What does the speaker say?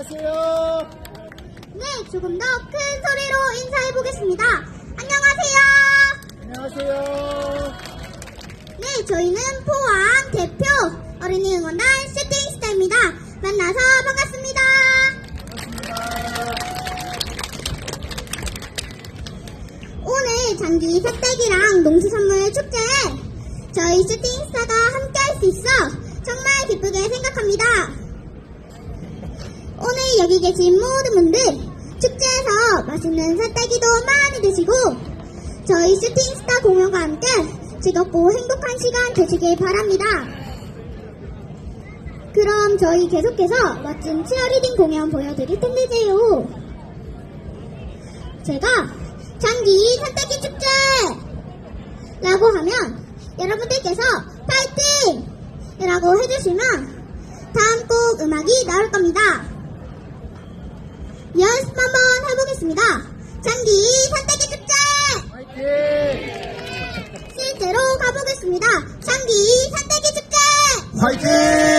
안녕하세요. 네, 조금 더 큰 소리로 인사해 보겠습니다. 안녕하세요. 안녕하세요. 네, 저희는 포항 대표 어린이 응원단 슈팅스타입니다. 만나서 반갑습니다. 오늘 장기 색대기랑 농수 선물 축제에 저희 슈팅스타가 함께 할 수 있어 정말 기쁘게 생각합니다. 여기 계신 모든 분들 축제에서 맛있는 새떼기도 많이 드시고 저희 슈팅스타 공연과 함께 즐겁고 행복한 시간 되시길 바랍니다. 그럼 저희 계속해서 멋진 치어리딩 공연 보여드릴 텐데요. 제가 장기 산딸기 축제! 라고 하면 여러분들께서 파이팅! 이라고 해주시면 다음 곡 음악이 나올 겁니다. 연습 한번 해보겠습니다. 장기 산딸기 축제! 실제로 가보겠습니다. 장기 산딸기 축제! 화이팅!